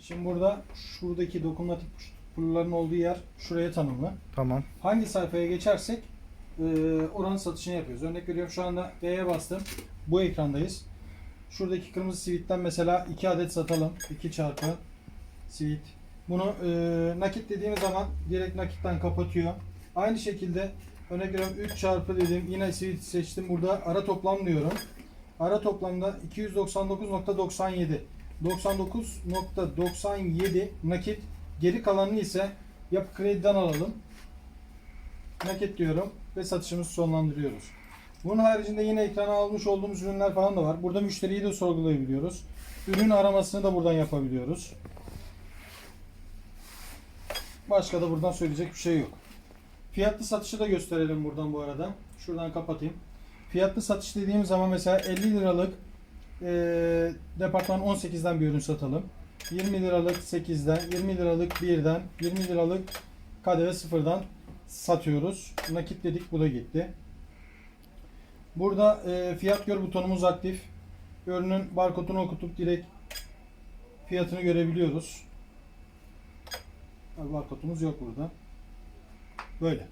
Şimdi burada şuradaki dokunmatik pulların olduğu yer şuraya tanımlı. Tamam. Hangi sayfaya geçersek e, oranın satışını yapıyoruz. Örnek veriyorum şu anda D'ye bastım. Bu ekrandayız. Şuradaki kırmızı sivitten mesela 2 adet satalım. 2 çarpı sivit. Bunu e, nakit dediğimiz zaman direkt nakitten kapatıyor. Aynı şekilde örnek veriyorum 3 çarpı dedim. Yine sivit seçtim. Burada ara toplam diyorum. Ara toplamda 299.97 99.97 nakit. Geri kalanını ise yapı krediden alalım. Nakit diyorum ve satışımızı sonlandırıyoruz. Bunun haricinde yine ekrana almış olduğumuz ürünler falan da var. Burada müşteriyi de sorgulayabiliyoruz. Ürün aramasını da buradan yapabiliyoruz. Başka da buradan söyleyecek bir şey yok. Fiyatlı satışı da gösterelim buradan bu arada. Şuradan kapatayım. Fiyatlı satış dediğim zaman mesela 50 liralık eee departman 18'den bir ürün satalım. 20 liralık 8'den, 20 liralık 1'den, 20 liralık KDV sıfırdan satıyoruz. Nakit dedik bu da gitti. Burada e, fiyat gör butonumuz aktif. Ürünün barkodunu okutup direkt fiyatını görebiliyoruz. Barkodumuz yok burada. Böyle.